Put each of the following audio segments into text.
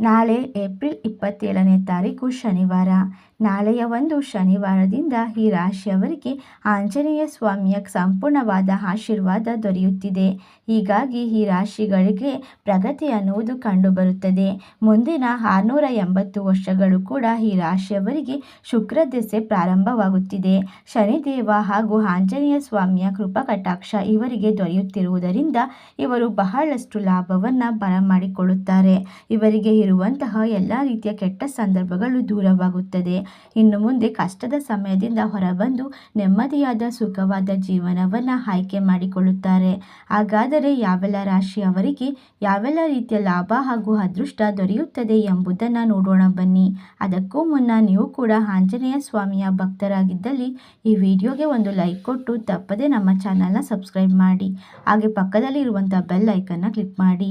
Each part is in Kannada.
ನಾಳೆ ಏಪ್ರಿಲ್ ಇಪ್ಪತ್ತೇಳನೇ ತಾರೀಕು ಶನಿವಾರ. ನಾಳೆಯ ಒಂದು ಶನಿವಾರದಿಂದ ಈ ರಾಶಿಯವರಿಗೆ ಆಂಜನೇಯ ಸ್ವಾಮಿಯ ಸಂಪೂರ್ಣವಾದ ಆಶೀರ್ವಾದ ದೊರೆಯುತ್ತಿದೆ. ಹೀಗಾಗಿ ಈ ರಾಶಿಗಳಿಗೆ ಪ್ರಗತಿ ಅನ್ನುವುದು ಕಂಡುಬರುತ್ತದೆ. ಮುಂದಿನ ಆರುನೂರ ಎಂಬತ್ತು ವರ್ಷಗಳು ಕೂಡ ಈ ರಾಶಿಯವರಿಗೆ ಶುಕ್ರ ದೆಸೆ ಪ್ರಾರಂಭವಾಗುತ್ತಿದೆ. ಶನಿದೇವ ಹಾಗೂ ಆಂಜನೇಯ ಸ್ವಾಮಿಯ ಕೃಪಕಟಾಕ್ಷ ಇವರಿಗೆ ದೊರೆಯುತ್ತಿರುವುದರಿಂದ ಇವರು ಬಹಳಷ್ಟು ಲಾಭವನ್ನು ಬರಮಾಡಿಕೊಳ್ಳುತ್ತಾರೆ. ಇವರಿಗೆ ಇರುವಂತಹ ಎಲ್ಲ ರೀತಿಯ ಕೆಟ್ಟ ಸಂದರ್ಭಗಳು ದೂರವಾಗುತ್ತದೆ. ಇನ್ನು ಮುಂದೆ ಕಷ್ಟದ ಸಮಯದಿಂದ ಹೊರಬಂದು ನೆಮ್ಮದಿಯಾದ ಸುಖವಾದ ಜೀವನವನ್ನು ಆಯ್ಕೆ ಮಾಡಿಕೊಳ್ಳುತ್ತಾರೆ. ಹಾಗಾದರೆ ಯಾವೆಲ್ಲ ರಾಶಿಯವರಿಗೆ ಯಾವೆಲ್ಲ ರೀತಿಯ ಲಾಭ ಹಾಗೂ ಅದೃಷ್ಟ ದೊರೆಯುತ್ತದೆ ಎಂಬುದನ್ನು ನೋಡೋಣ ಬನ್ನಿ. ಅದಕ್ಕೂ ಮುನ್ನ ನೀವು ಕೂಡ ಆಂಜನೇಯ ಸ್ವಾಮಿಯ ಭಕ್ತರಾಗಿದ್ದಲ್ಲಿ ಈ ವಿಡಿಯೋಗೆ ಒಂದು ಲೈಕ್ ಕೊಟ್ಟು ತಪ್ಪದೆ ನಮ್ಮ ಚಾನಲ್ನ ಸಬ್ಸ್ಕ್ರೈಬ್ ಮಾಡಿ. ಹಾಗೆ ಪಕ್ಕದಲ್ಲಿ ಇರುವಂಥ ಬೆಲ್ ಐಕನ್ನ ಕ್ಲಿಕ್ ಮಾಡಿ.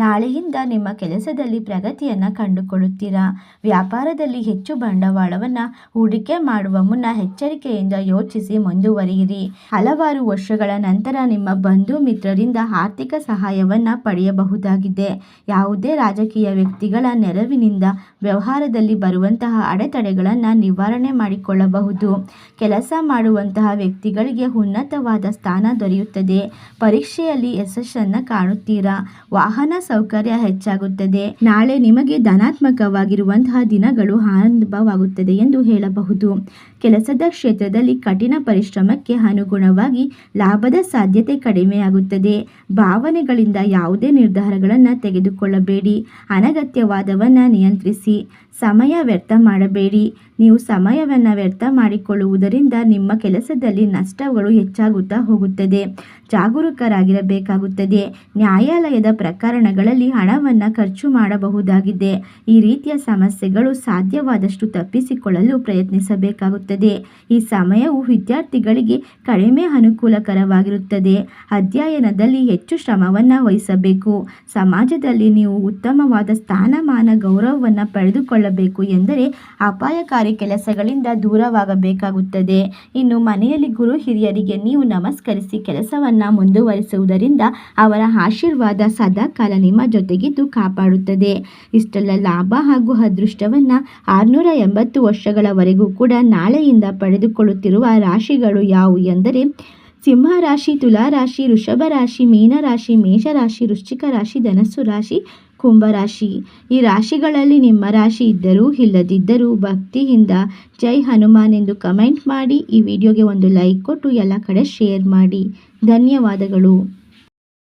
ನಾಳೆಯಿಂದ ನಿಮ್ಮ ಕೆಲಸದಲ್ಲಿ ಪ್ರಗತಿಯನ್ನು ಕಂಡುಕೊಳ್ಳುತ್ತೀರಾ? ವ್ಯಾಪಾರದಲ್ಲಿ ಹೆಚ್ಚು ಬಂಡವಾಳವನ್ನು ಹೂಡಿಕೆ ಮಾಡುವ ಮುನ್ನ ಎಚ್ಚರಿಕೆಯಿಂದ ಯೋಚಿಸಿ ಮುಂದುವರಿಯಿರಿ. ಹಲವಾರು ವರ್ಷಗಳ ನಂತರ ನಿಮ್ಮ ಬಂಧು ಮಿತ್ರರಿಂದ ಆರ್ಥಿಕ ಸಹಾಯವನ್ನು ಪಡೆಯಬಹುದಾಗಿದೆ. ಯಾವುದೇ ರಾಜಕೀಯ ವ್ಯಕ್ತಿಗಳ ನೆರವಿನಿಂದ ವ್ಯವಹಾರದಲ್ಲಿ ಬರುವಂತಹ ಅಡೆತಡೆಗಳನ್ನು ನಿವಾರಣೆ ಮಾಡಿಕೊಳ್ಳಬಹುದು. ಕೆಲಸ ಮಾಡುವಂತಹ ವ್ಯಕ್ತಿಗಳಿಗೆ ಉನ್ನತವಾದ ಸ್ಥಾನ ದೊರೆಯುತ್ತದೆ. ಪರೀಕ್ಷೆಯಲ್ಲಿ ಯಶಸ್ಸನ್ನು ಕಾಣುತ್ತೀರಾ? ವಾಹನ ಸೌಕರ್ಯ ಹೆಚ್ಚಾಗುತ್ತದೆ. ನಾಳೆ ನಿಮಗೆ ಧನಾತ್ಮಕವಾಗಿರುವಂತಹ ದಿನಗಳು ಆರಂಭವಾಗುತ್ತದೆ ಎಂದು ಹೇಳಬಹುದು. ಕೆಲಸದ ಕ್ಷೇತ್ರದಲ್ಲಿ ಕಠಿಣ ಪರಿಶ್ರಮಕ್ಕೆ ಅನುಗುಣವಾಗಿ ಲಾಭದ ಸಾಧ್ಯತೆ ಕಡಿಮೆಯಾಗುತ್ತದೆ. ಭಾವನೆಗಳಿಂದ ಯಾವುದೇ ನಿರ್ಧಾರಗಳನ್ನು ತೆಗೆದುಕೊಳ್ಳಬೇಡಿ. ಅನಗತ್ಯವಾದವನ್ನು ನಿಯಂತ್ರಿಸಿ. ಸಮಯ ವ್ಯರ್ಥ ಮಾಡಬೇಡಿ. ನೀವು ಸಮಯವನ್ನು ವ್ಯರ್ಥ ಮಾಡಿಕೊಳ್ಳುವುದರಿಂದ ನಿಮ್ಮ ಕೆಲಸದಲ್ಲಿ ನಷ್ಟಗಳು ಹೆಚ್ಚಾಗುತ್ತಾ ಹೋಗುತ್ತದೆ. ಜಾಗರೂಕರಾಗಿರಬೇಕಾಗುತ್ತದೆ. ನ್ಯಾಯಾಲಯದ ಪ್ರಕರಣಗಳಲ್ಲಿ ಹಣವನ್ನು ಖರ್ಚು ಮಾಡಬಹುದಾಗಿದೆ. ಈ ರೀತಿಯ ಸಮಸ್ಯೆಗಳು ಸಾಧ್ಯವಾದಷ್ಟು ತಪ್ಪಿಸಿಕೊಳ್ಳಲು ಪ್ರಯತ್ನಿಸಬೇಕಾಗುತ್ತದೆ. ಈ ಸಮಯವು ವಿದ್ಯಾರ್ಥಿಗಳಿಗೆ ಕಡಿಮೆ ಅನುಕೂಲಕರವಾಗಿರುತ್ತದೆ. ಅಧ್ಯಯನದಲ್ಲಿ ಹೆಚ್ಚು ಶ್ರಮವನ್ನು ವಹಿಸಬೇಕು. ಸಮಾಜದಲ್ಲಿ ನೀವು ಉತ್ತಮವಾದ ಸ್ಥಾನಮಾನ ಗೌರವವನ್ನು ಪಡೆದುಕೊಳ್ಳಬೇಕು ಎಂದರೆ ಅಪಾಯಕಾರಿ ಕೆಲಸಗಳಿಂದ ದೂರವಾಗಬೇಕಾಗುತ್ತದೆ. ಇನ್ನು ಮನೆಯಲ್ಲಿ ಗುರು ಹಿರಿಯರಿಗೆ ನೀವು ನಮಸ್ಕರಿಸಿ ಕೆಲಸವನ್ನು ಮುಂದುವರಿಸುವುದರಿಂದ ಅವರ ಆಶೀರ್ವಾದ ಸದಾಕಾಲ ನಿಮ್ಮ ಜೊತೆಗಿದ್ದು ಕಾಪಾಡುತ್ತದೆ. ಇಷ್ಟೆಲ್ಲ ಲಾಭ ಹಾಗೂ ಅದೃಷ್ಟವನ್ನು ಆರುನೂರ ಎಂಬತ್ತು ವರ್ಷಗಳವರೆಗೂ ಕೂಡ ನಾಳೆಯಿಂದ ಪಡೆದುಕೊಳ್ಳುತ್ತಿರುವ ರಾಶಿಗಳು ಯಾವುವು ಎಂದರೆ ಸಿಂಹ ರಾಶಿ ತುಲಾ ರಾಶಿ ವೃಷಭ ರಾಶಿ ಮೀನರಾಶಿ, ಮೇಷರಾಶಿ, ವೃಶ್ಚಿಕ ರಾಶಿ, ಧನಸ್ಸು ರಾಶಿ, ಕುಂಭರಾಶಿ. ಈ ರಾಶಿಗಳಲ್ಲಿ ನಿಮ್ಮ ರಾಶಿ ಇದ್ದರೂ ಇಲ್ಲದಿದ್ದರೂ ಭಕ್ತಿಯಿಂದ ಜೈ ಹನುಮಾನ್ ಎಂದು ಕಮೆಂಟ್ ಮಾಡಿ, ಈ ವಿಡಿಯೋಗೆ ಒಂದು ಲೈಕ್ ಕೊಟ್ಟು ಎಲ್ಲ ಕಡೆ ಶೇರ್ ಮಾಡಿ. ಧನ್ಯವಾದಗಳು.